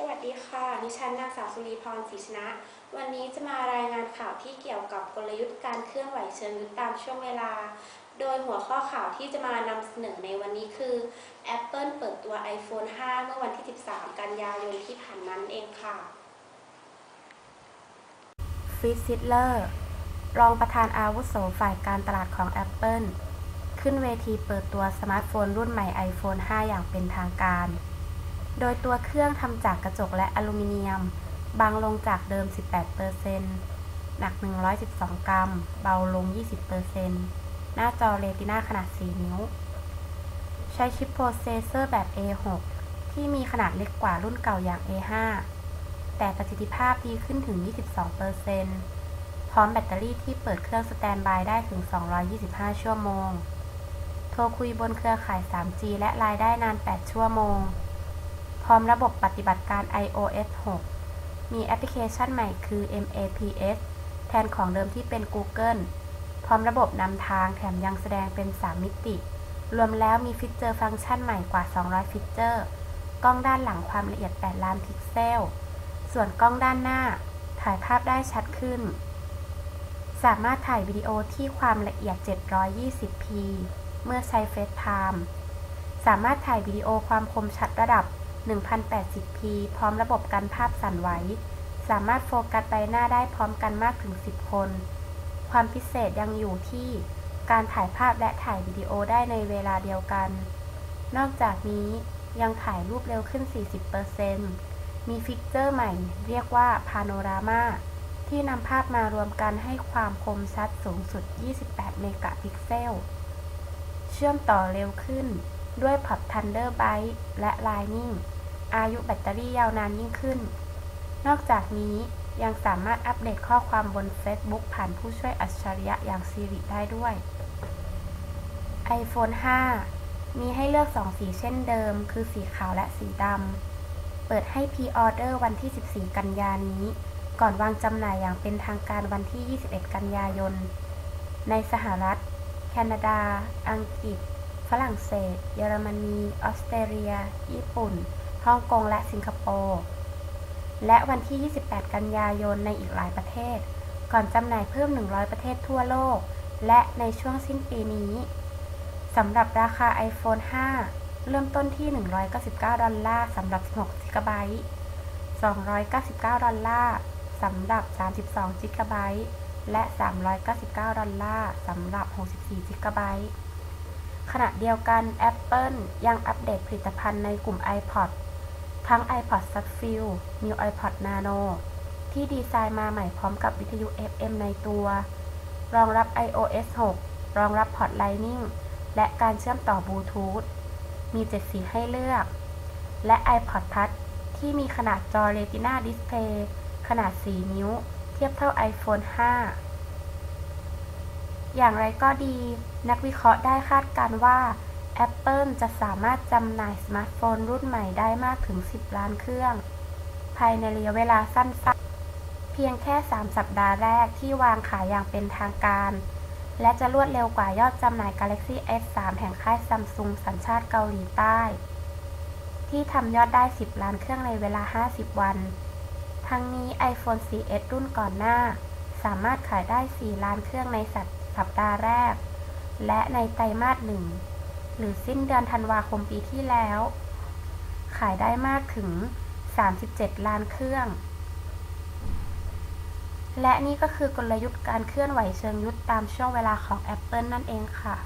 สวัสดีค่ะ ดิฉันนางสาวสุรีพรศรีชนะ วันนี้จะมารายงานข่าวที่เกี่ยวกับกลยุทธ์การเคลื่อนไหวเชิงยุทธตามช่วงเวลา โดยหัวข้อข่าวที่จะมานำเสนอในวันนี้คือ Apple เปิดตัว iPhone 5 เมื่อวันที่ 13 กันยายนที่ผ่านมานั่นเองค่ะฟิตซิตเลอร์รองประธานอาวุโสฝ่ายการตลาดของ Apple ขึ้นเวทีเปิดตัวสมาร์ทโฟนรุ่นใหม่ iPhone 5 อย่างเป็นทางการ โดยตัวเครื่องทำจากกระจกและอลูมิเนียม บางลงจากเดิม 18%หนัก 112 กรัม เบาลง 20%หน้าจอเรตินาขนาด 4 นิ้ว ใช้ชิปโปรเซสเซอร์แบบ A6 ที่มีขนาดเล็กกว่ารุ่นเก่าอย่าง A5 แต่ประสิทธิภาพดีขึ้นถึง 22%พร้อมแบตเตอรี่ที่เปิดเครื่องสแตนบายได้ถึง 225 ชั่วโมง โทรคุยบนเครือข่าย 3G และไลน์ได้นาน 8 ชั่วโมง พร้อมระบบปฏิบัติการ iOS 6 มีแอปพลิเคชันใหม่คือ MAPS แทนของเดิมที่เป็น Google พร้อมระบบนำทางแถมยังแสดงเป็น 3 มิติ รวมแล้วมีฟีเจอร์ฟังก์ชันใหม่กว่า 200 ฟีเจอร์ กล้องด้านหลังความละเอียด 8 ล้านพิกเซล ส่วนกล้องด้านหน้า ถ่ายภาพได้ชัดขึ้น สามารถถ่ายวิดีโอที่ความละเอียด 720p เมื่อใช้ FaceTime สามารถถ่ายวิดีโอความคมชัดระดับ 1080p พร้อมระบบกันภาพสั่นไหว สามารถโฟกัสใบหน้าได้พร้อมกันมากถึง 10 คน ความพิเศษยังอยู่ที่การถ่ายภาพและถ่ายวิดีโอได้ในเวลาเดียวกัน นอกจากนี้ยังถ่ายรูปเร็วขึ้น 40%มีฟีเจอร์ใหม่เรียกว่าพาโนรามาที่นำภาพมารวมกันให้ความคมชัดสูงสุด 28 เมกะพิกเซล เชื่อมต่อเร็วขึ้นด้วยพอร์ต Thunderbolt และ Lightning อายุแบตเตอรี่ยาวนานยิ่งขึ้น นอกจากนี้ยังสามารถอัปเดตข้อความบน Facebook ผ่านผู้ช่วยอัจฉริยะอย่าง Siri ได้ด้วย iPhone 5 มีให้เลือก 2 สีเช่นเดิม คือสีขาวและสีดำ เปิดให้พรีออเดอร์วันที่ 14 กันยานี้ ก่อนวางจำหน่ายอย่างเป็นทางการวันที่ 21 กันยายน ในสหรัฐ แคนาดา อังกฤษ ฝรั่งเศส เยอรมนี ออสเตรเลีย ญี่ปุ่น ฮ่องกงและสิงคโปร์ และวันที่ 28 กันยายนในอีกหลายประเทศ ก่อนจำหน่ายเพิ่ม 100 ประเทศทั่วโลก และในช่วงสิ้นปีนี้สำหรับราคา iPhone 5 เริ่มต้นที่ 199 ดอลลาร์สำหรับ 16จิกะไบต์ 299 ดอลลาร์สำหรับ 32จิกะไบต์ และ 399 ดอลลาร์สำหรับ 64จิกะไบต์ขณะเดียวกัน Apple ยังอัปเดตผลิตภัณฑ์ในกลุ่ม iPod ทั้ง iPod Shuffle New iPod Nano ที่ดีไซน์มาใหม่พร้อมกับวิทยุ FM ในตัว รองรับ iOS 6 รองรับพอร์ต Lightning และการเชื่อมต่อบลูทูธ มี7สีให้เลือก และ iPod Touch ที่มีขนาดจอ Retina Display ขนาด 4 นิ้ว เทียบเท่า iPhone 5 อย่างไรก็ดี นักวิเคราะห์ได้คาดการณ์ว่า Apple จะสามารถจำหน่ายสมาร์ทโฟนรุ่นใหม่ได้มากถึง 10 ล้านเครื่อง ภายในระยะเวลาสั้นๆ เพียงแค่ 3 สัปดาห์แรกที่วางขายอย่างเป็นทางการ และจะรวดเร็วกว่ายอดจำหน่าย Galaxy S3 แห่งค่ายซัมซุงสัญชาติเกาหลีใต้ ที่ทำยอดได้ 10 ล้านเครื่องในเวลา 50 วัน ทั้งนี้ iPhone 4S รุ่นก่อนหน้า สามารถขายได้ 4 ล้านเครื่องในสัปดาห์แรก และในไตรมาสหนึ่ง หรือสิ้นเดือนธันวาคมปีที่แล้ว ขายได้มากถึง 37 ล้านเครื่อง และนี่ก็คือกลยุทธ์การเคลื่อนไหวเชิงยุทธตามช่วงเวลาของ Apple นั่นเองค่ะ